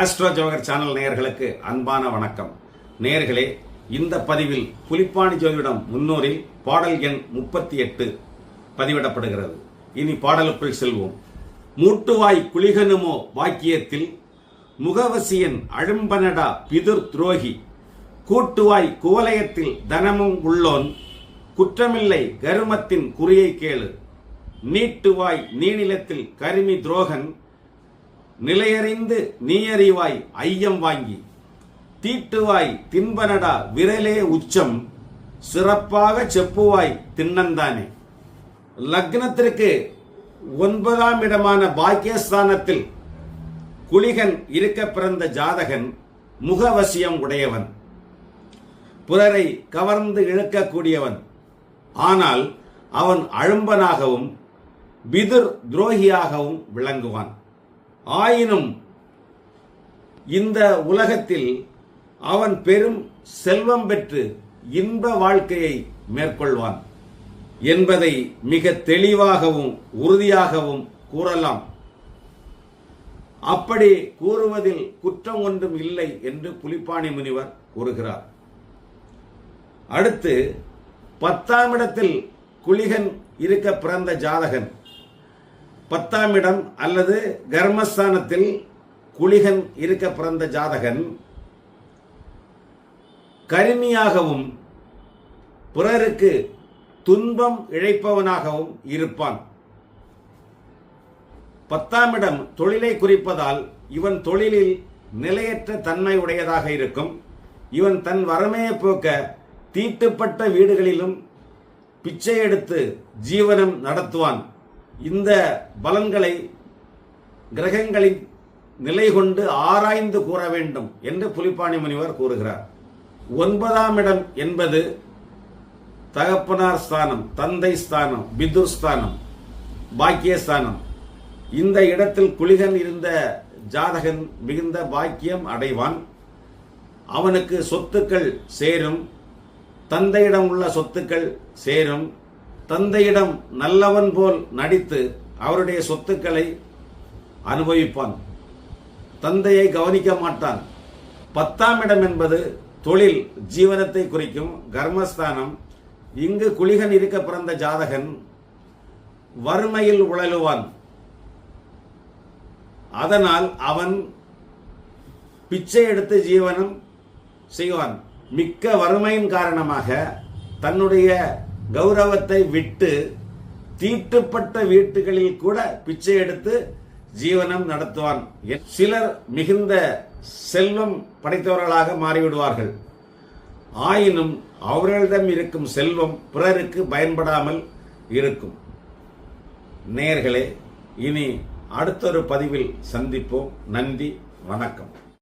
Astro Johar channel நேயர்களுக்கு அன்பான வணக்கம். நேர்களே இந்த பதிவில் புலிப்பாணி ஜோதிடம் முன்னூரில் பாடல் எண் முப்பத்தி எட்டு பதிவிடப்படுகிறது. இனி பாடலுக்குள் செல்வோம். மூட்டுவாய் குளிகனுமோ வாக்கியத்தில் முகவசியன் அழும்பனடா பிதுர் துரோகி. கூட்டுவாய் குவலயத்தில் தனமும் உள்ளோன். குற்றமில்லை கருமத்தின் குறியை கேளு. நீட்டுவாய் நீநிலத்தில் கருமி துரோகன். நிலையறிந்து நீயறிவாய் ஐயம் வாங்கி தீட்டுவாய் தின்பனடா விரலே உச்சம் சிறப்பாக செப்புவாய் தின்னந்தானே. லக்னத்திற்கு ஒன்பதாம் இடமான பாக்கியஸ்தானத்தில் குளிகன் இருக்க பிறந்த ஜாதகன் முகவசியம் உடையவன். பிறரை கவர்ந்து இழுக்கக்கூடியவன். ஆனால் அவன் அழும்பனாகவும் பிதுர் துரோகியாகவும் விளங்குவான். ஆயினும் இந்த உலகத்தில் அவன் பெரும் செல்வம் பெற்று இன்ப வாழ்க்கையை மேற்கொள்வான் என்பதை மிக தெளிவாகவும் உறுதியாகவும் கூறலாம். அப்படி கூறுவதில் குற்றம் ஒன்றும் இல்லை என்று புலிப்பாணி முனிவர் கூறுகிறார். அடுத்து பத்தாம் இடத்தில் குளிகன் இருக்க பிறந்த ஜாதகன். பத்தாம் இடம் அல்லது கர்மஸ்தானத்தில் குளிகன் இருக்க பிறந்த ஜாதகன். கருமியாகவும் பிறருக்கு துன்பம் இழைப்பவனாகவும் இருப்பான். பத்தாம் இடம் தொழிலை குறிப்பதால் இவன் தொழிலில் நிலையற்ற தன்மை உடையதாக இருக்கும். இவன் தன் வறுமையை போக்க தீட்டுப்பட்ட வீடுகளிலும் பிச்சை எடுத்து ஜீவனம் நடத்துவான். இந்த பலன்களை கிரகங்களின் நிலை கொண்டு ஆராய்ந்து கூற வேண்டும் என்று புலிப்பாணி முனிவர் கூறுகிறார். ஒன்பதாம் இடம் என்பது தகப்பனார் ஸ்தானம் தந்தை ஸ்தானம் பிதுர் ஸ்தானம் பாக்கியஸ்தானம். இந்த இடத்தில் குளிகன் இருந்த ஜாதகன் மிகுந்த பாக்கியம் அடைவான். அவனுக்கு சொத்துக்கள் சேரும் தந்தையிடம் உள்ள சொத்துக்கள் சேரும். தந்தையிடம் நல்லவன் போல் நடித்து அவருடைய சொத்துக்களை அனுபவிப்பான். தந்தையை கவனிக்க மாட்டான். பத்தாம் இடம் என்பது தொழில் ஜீவனத்தை குறிக்கும் கர்மஸ்தானம். இங்கு குளிகன் இருக்க பிறந்த ஜாதகன் வறுமையில் உழலுவான். அதனால் அவன் பிச்சை எடுத்து ஜீவனம் செய்வான். மிக்க வறுமையின் காரணமாக தன்னுடைய கௌரவத்தை விட்டு தீட்டுப்பட்ட வீட்டுகளில் கூட பிச்சை எடுத்து ஜீவனம் நடத்துவான். சிலர் மிகுந்த செல்வம் படைத்தவர்களாக மாறிவிடுவார்கள். ஆயினும் அவர்களிடம் இருக்கும் செல்வம் பிறருக்கு பயன்படாமல் இருக்கும். நேர்களே இனி அடுத்தொரு பதிவில் சந்திப்போம். நன்றி வணக்கம்.